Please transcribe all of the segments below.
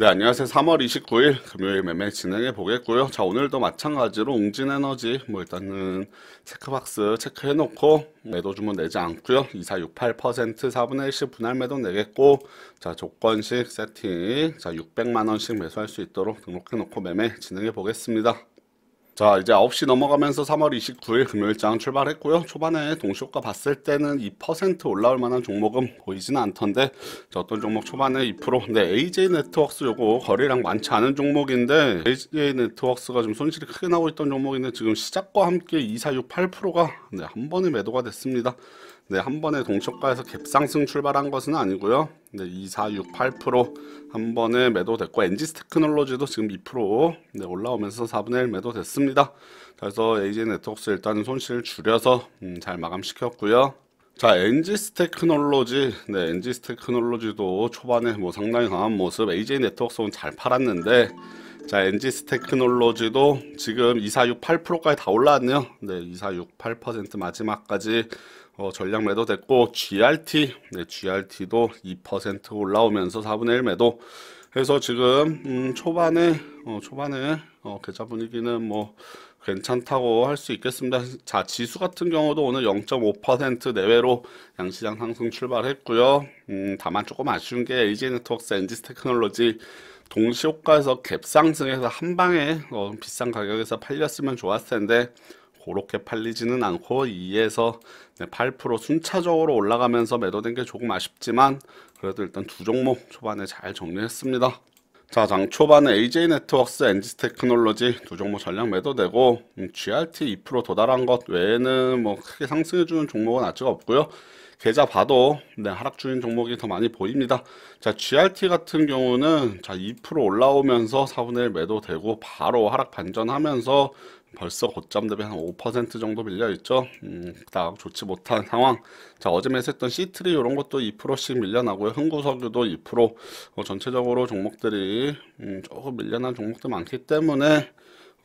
네, 안녕하세요. 3월 29일 금요일 매매 진행해 보겠고요. 자, 오늘도 마찬가지로 웅진에너지 뭐 일단은 체크박스 체크해 놓고 매도 주문 내지 않고요. 2468% 4분의 1씩 분할 매도 내겠고 자, 조건식 세팅 자, 600만 원씩 매수할 수 있도록 등록해 놓고 매매 진행해 보겠습니다. 자 이제 9시 넘어가면서 3월 29일 금요일장 출발했고요. 초반에 동시효과 봤을 때는 2% 올라올 만한 종목은 보이지는 않던데 자, 어떤 종목 초반에 2% 네, AJ 네트워크스 요거 거래량 많지 않은 종목인데 AJ 네트워크스가 좀 손실이 크게 나고 있던 종목인데 지금 시작과 함께 2468%가 네, 한 번에 매도가 됐습니다. 네, 한 번에 동시효과에서 갭상승 출발한 것은 아니고요. 네, 2468%한 번에 매도됐고 엔지스 테크놀로지도 지금 2% 네, 올라오면서 4분의 1 매도됐습니다. 그래서 AJ 네트워크스 일단은 손실 줄여서 음, 잘 마감시켰고요. 자, 엔지스 테크놀로지, 네, 엔지스 테크놀로지도 초반에 뭐 상당히 강한 모습, AJ 네트워크스는 잘 팔았는데, 자, 엔지스 테크놀로지도 지금 2468%까지 다 올라왔네요. 네, 2468% 마지막까지 어, 전량 매도 됐고 GRT, 네, GRT도 2% 올라오면서 4분의 1 매도 해서 지금 음, 초반에 어, 초반에 어, 계좌 분위기는 뭐 괜찮다고 할 수 있겠습니다. 자, 지수 같은 경우도 오늘 0.5% 내외로 양시장 상승 출발했고요. 음, 다만 조금 아쉬운 게 LG네트워크스, 엔지스 테크놀로지 동시효과에서 갭 상승해서 한 방에 어, 비싼 가격에서 팔렸으면 좋았을 텐데 그렇게 팔리지는 않고 2에서 8% 순차적으로 올라가면서 매도된 게 조금 아쉽지만 그래도 일단 두 종목 초반에 잘 정리했습니다. 자, 장 초반에 AJ 네트워크스, 엔지스 테크놀로지 두 종목 전량 매도되고 음, GRT 2% 도달한 것 외에는 뭐 크게 상승해 주는 종목은 아직 없고요. 계좌 봐도 네, 하락 중인 종목이 더 많이 보입니다. 자, GRT 같은 경우는 자, 2% 올라오면서 4분의 1 매도되고 바로 하락 반전하면서 벌써 고점 대비 한 5% 정도 밀려 있죠. 음, 딱 좋지 못한 상황. 자, 어제 매수했던 C3 이런 것도 2%씩 밀려나고요. 흥구석유도 2% 어, 전체적으로 종목들이 음, 조금 밀려난 종목들 많기 때문에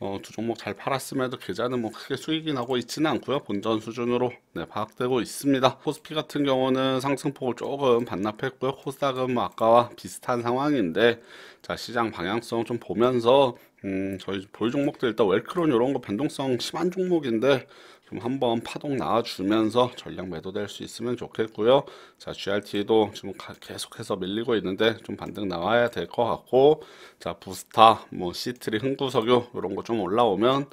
어, 두 종목 잘 팔았음에도 계좌는 뭐 크게 수익이 나고 있지는 않고요. 본전 수준으로 네, 파악되고 있습니다. 코스피 같은 경우는 상승폭을 조금 반납했고요. 코스닥은 뭐 아까와 비슷한 상황인데 자 시장 방향성 좀 보면서 음, 저희 보유 종목들 일단 웰크론 이런 거 변동성 심한 종목인데 좀 한번 파동 나와주면서 전량 매도될 수 있으면 좋겠고요. 자, GRT도 지금 계속해서 밀리고 있는데 좀 반등 나와야 될 것 같고, 자, 부스타, 뭐 시트리, 흥구석유 이런 거 좀 올라오면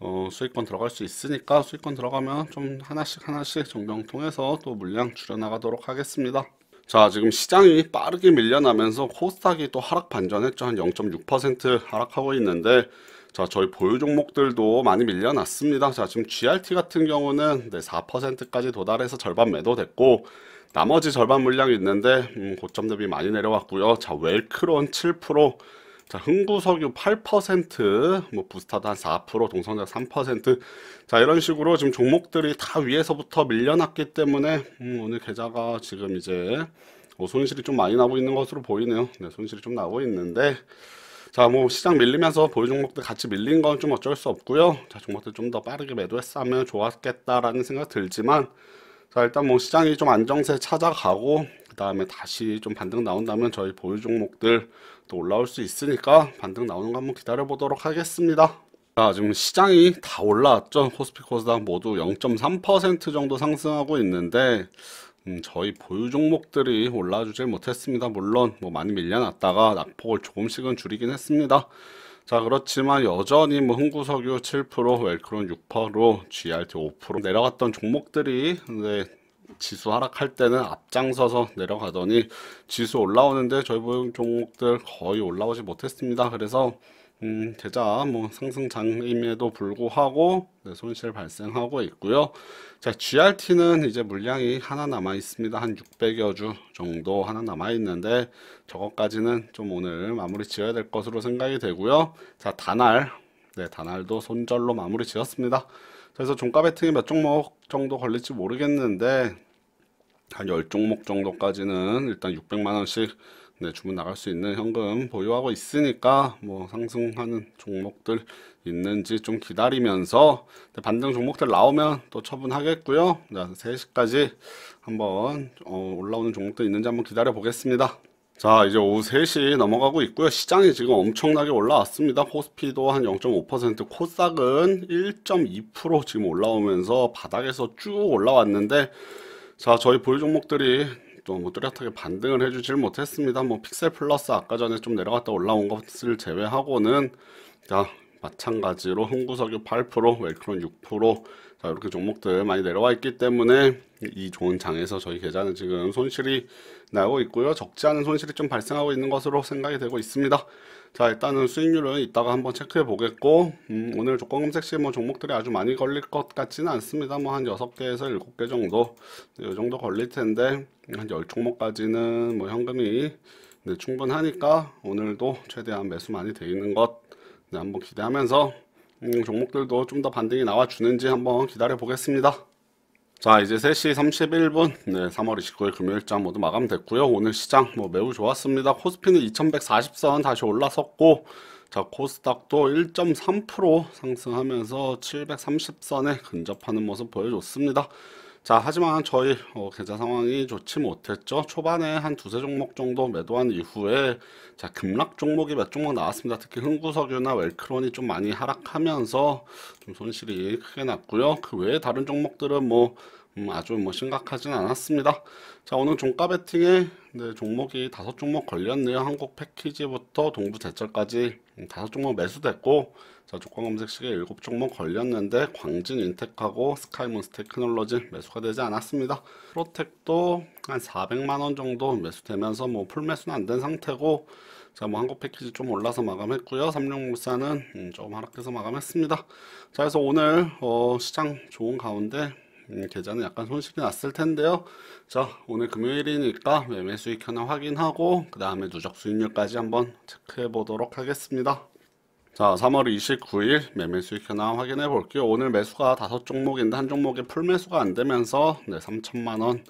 어, 수익권 들어갈 수 있으니까 수익권 들어가면 좀 하나씩 하나씩 정병 통해서 또 물량 줄여나가도록 하겠습니다. 자 지금 시장이 빠르게 밀려나면서 코스닥이 또 하락 반전했죠 한 0.6% 하락하고 있는데 자 저희 보유 종목들도 많이 밀려났습니다 자 지금 GRT 같은 경우는 네, 4%까지 도달해서 절반 매도됐고 나머지 절반 물량이 있는데 음, 고점 대비 많이 내려왔고요 자 웰크론 7% 자, 흥구석유 8%, 뭐 부스타도 한 4%, 동성작 3%. 자, 이런 식으로 지금 종목들이 다 위에서부터 밀려났기 때문에 음, 오늘 계좌가 지금 이제 뭐 손실이 좀 많이 나고 있는 것으로 보이네요. 네, 손실이 좀 나고 있는데 자, 뭐 시장 밀리면서 보유 종목들 같이 밀린 건 좀 어쩔 수 없고요. 자, 종목들 좀 더 빠르게 매도했으면 좋았겠다라는 생각 들지만 자, 일단 뭐 시장이 좀 안정세 찾아가고 그 다음에 다시 좀 반등 나온다면 저희 보유 종목들 또 올라올 수 있으니까 반등 나오는 거 한번 기다려 보도록 하겠습니다. 자, 지금 시장이 다 올라왔죠. 코스피 코스닥 모두 0.3% 정도 상승하고 있는데 음, 저희 보유 종목들이 올라주질 못했습니다. 물론 뭐 많이 밀려났다가 낙폭을 조금씩은 줄이긴 했습니다. 자 그렇지만 여전히 뭐 흥구석유 7%, 웰크론 6%, GRT 5% 내려갔던 종목들이 네, 지수 하락할 때는 앞장서서 내려가더니 지수 올라오는데 저희 보유 종목들 거의 올라오지 못했습니다. 그래서 음, 계좌 뭐 상승 장임에도 불구하고 네, 손실 발생하고 있고요. 자, GRT는 이제 물량이 하나 남아 있습니다. 한 600여 주 정도 하나 남아 있는데 저것까지는 좀 오늘 마무리 지어야 될 것으로 생각이 되고요. 자, 단알. 네, 단알도 손절로 마무리 지었습니다. 그래서 종가 베팅이 몇 종목 정도 걸릴지 모르겠는데 한 10종목 정도까지는 일단 600만 원씩 네, 주문 나갈 수 있는 현금 보유하고 있으니까 뭐 상승하는 종목들 있는지 좀 기다리면서 반등 종목들 나오면 또 처분하겠고요. 자, 3시까지 한번 어, 올라오는 종목들 있는지 한번 기다려 보겠습니다. 자, 이제 오후 3시 넘어가고 있고요. 시장이 지금 엄청나게 올라왔습니다. 코스피도 한 0.5%, 코스닥은 1.2% 지금 올라오면서 바닥에서 쭉 올라왔는데, 자, 저희 보유 종목들이 또 뭐 뚜렷하게 반등을 해주질 못했습니다. 뭐 픽셀 플러스 아까 전에 좀 내려갔다 올라온 것을 제외하고는, 자, 마찬가지로 흥구석유 8%, 웰크론 6%, 자, 이렇게 종목들 많이 내려와 있기 때문에 이 좋은 장에서 저희 계좌는 지금 손실이 나고 있고요. 적지 않은 손실이 좀 발생하고 있는 것으로 생각이 되고 있습니다. 자, 일단은 수익률은 이따가 한번 체크해 보겠고, 음, 오늘 조건 검색 시 뭐 종목들이 아주 많이 걸릴 것 같지는 않습니다. 뭐 한 6개에서 7개 정도, 이 정도 걸릴 텐데, 한 10종목까지는 뭐 현금이 네, 충분하니까 오늘도 최대한 매수 많이 돼 있는 것 네, 한번 기대하면서 음, 종목들도 좀 더 반등이 나와주는지 한번 기다려 보겠습니다. 자 이제 3시 31분. 네 3월 29일 금요일장 모두 마감됐고요. 오늘 시장 뭐 매우 좋았습니다. 코스피는 2140선 다시 올라섰고 자 코스닥도 1.3% 상승하면서 730선에 근접하는 모습 보여줬습니다 자, 하지만 저희 어, 계좌 상황이 좋지 못했죠. 초반에 한 두세 종목 정도 매도한 이후에 자, 급락 종목이 몇 종목 나왔습니다. 특히 흥구석유나 웰크론이 좀 많이 하락하면서 좀 손실이 크게 났고요. 그 외에 다른 종목들은 뭐 음, 아주 뭐 심각하진 않았습니다. 자, 오늘 종가 베팅에 네, 종목이 다섯 종목 걸렸네요. 한국 패키지부터 동부 제철까지 음, 다섯 종목 매수됐고 자, 조건 검색 시에 일곱 종목 걸렸는데 광진 인텍하고 스카이몬스 테크놀로지 매수가 되지 않았습니다. 프로텍도 한 400만 원 정도 매수되면서 뭐 풀매수는 안 된 상태고 자, 뭐 한국 패키지 좀 올라서 마감했고요. 삼룡물산은 음, 조금 하락해서 마감했습니다. 자, 그래서 오늘 어, 시장 좋은 가운데 음, 계좌는 약간 손실이 났을 텐데요. 자, 오늘 금요일이니까 매매 수익 하나 확인하고 그 다음에 누적 수익률까지 한번 체크해 보도록 하겠습니다. 자, 3월 29일 매매 수익 현황 확인해 볼게요. 오늘 매수가 다섯 종목인데 한 종목에 풀 매수가 안 되면서 네, 3천만 원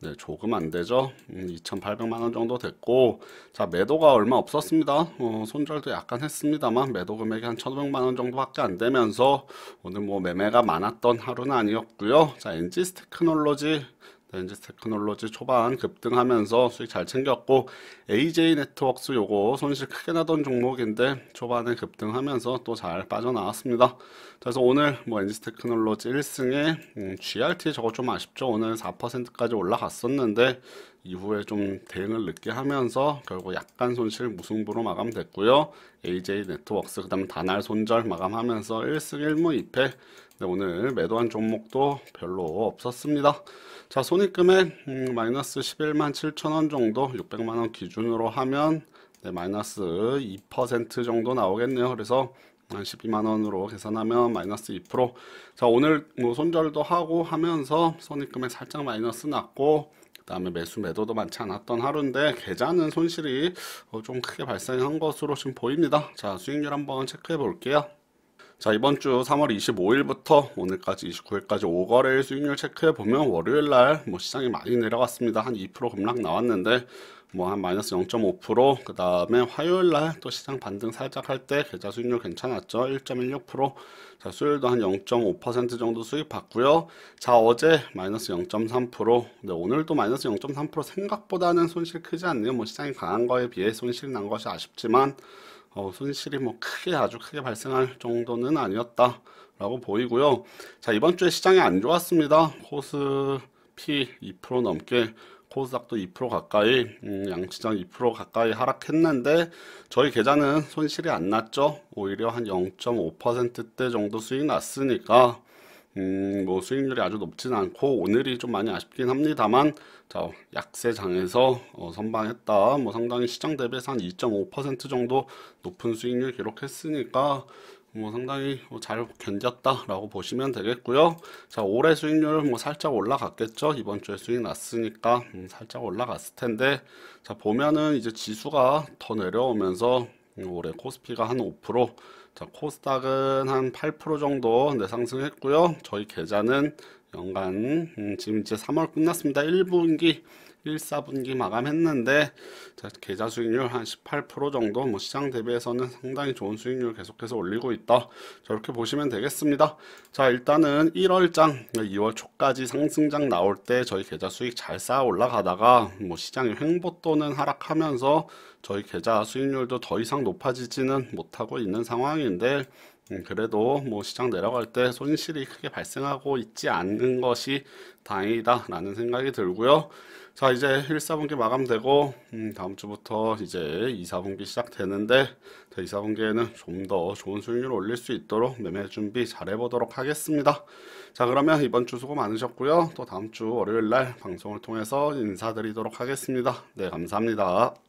네, 조금 안 되죠. 음, 2,800만 원 정도 됐고, 자, 매도가 얼마 없었습니다. 어, 손절도 약간 했습니다만, 매도 금액이 한 1,500만 원 정도밖에 안 되면서, 오늘 뭐 매매가 많았던 하루는 아니었고요. 자, 엔지스 테크놀로지 렌즈 테크놀로지 초반 급등하면서 수익 잘 챙겼고 AJ 네트워크스 요거 손실 크게 나던 종목인데 초반에 급등하면서 또 잘 빠져나왔습니다. 그래서 오늘 뭐 엔지 테크놀로지 1승에 음, GRT 저거 좀 아쉽죠. 오늘 4%까지 올라갔었는데 이후에 좀 대응을 늦게 하면서 결국 약간 손실 무승부로 마감됐고요. AJ 네트워크스 그다음 다날 손절 마감하면서 1승 1무 2패 네, 오늘 매도한 종목도 별로 없었습니다. 자, 손익금액 음, 마이너스 11만 7천 원 정도 600만 원 기준으로 하면 네, 마이너스 2% 정도 나오겠네요. 그래서 한 12만 원으로 계산하면 마이너스 2%. 자, 오늘 뭐 손절도 하고 하면서 손익금액 살짝 마이너스 났고 그다음에 매수 매도도 많지 않았던 하루인데 계좌는 손실이 어, 좀 크게 발생한 것으로 지금 보입니다. 자, 수익률 한번 체크해 볼게요. 자 이번 주 3월 25일부터 오늘까지 29일까지 5거래일 수익률 체크해 보면 월요일 날 뭐 시장이 많이 내려갔습니다. 한 2% 급락 나왔는데 뭐 한 마이너스 0.5%그 다음에 화요일 날 또 시장 반등 살짝 할 때 계좌 수익률 괜찮았죠. 1.16%자 수요일도 한 0.5% 정도 수익 봤고요. 자 어제 마이너스 0.3% 네, 오늘도 마이너스 0.3% 생각보다는 손실 크지 않네요. 뭐 시장이 강한 거에 비해 손실 난 것이 아쉽지만 어, 손실이 뭐 크게 아주 크게 발생할 정도는 아니었다 라고 보이고요. 자 이번 주에 시장이 안 좋았습니다. 코스피 2% 넘게 코스닥도 2% 가까이 음, 양시장 2% 가까이 하락했는데 저희 계좌는 손실이 안 났죠. 오히려 한 0.5%대 정도 수익 났으니까 음, 뭐 수익률이 아주 높지는 않고 오늘이 좀 많이 아쉽긴 합니다만 자 약세장에서 어, 선방했다. 뭐 상당히 시장 대비해서 한 2.5% 정도 높은 수익률 기록했으니까 뭐 상당히 잘 견뎠다라고 보시면 되겠고요. 자 올해 수익률 뭐 살짝 올라갔겠죠. 이번 주에 수익 났으니까 음, 살짝 올라갔을 텐데 자 보면은 이제 지수가 더 내려오면서 올해 코스피가 한 5%, 자 코스닥은 한 8% 정도 네, 상승했고요. 저희 계좌는 연간 음, 지금 이제 3월 끝났습니다. 1분기 1, 4분기 마감했는데 자, 계좌 수익률 한 18% 정도 뭐 시장 대비해서는 상당히 좋은 수익률 계속해서 올리고 있다. 저렇게 보시면 되겠습니다. 자, 일단은 1월장 2월 초까지 상승장 나올 때 저희 계좌 수익 잘 쌓아 올라가다가 뭐 시장이 횡보 또는 하락하면서 저희 계좌 수익률도 더 이상 높아지지는 못하고 있는 상황인데 음, 그래도 뭐 시장 내려갈 때 손실이 크게 발생하고 있지 않는 것이 다행이다라는 생각이 들고요. 자, 이제 1, 4분기 마감되고 음, 다음 주부터 이제 2, 4분기 시작되는데 2, 4분기에는 좀 더 좋은 수익률을 올릴 수 있도록 매매 준비 잘 해보도록 하겠습니다. 자, 그러면 이번 주 수고 많으셨고요. 또 다음 주 월요일 날 방송을 통해서 인사드리도록 하겠습니다. 네, 감사합니다.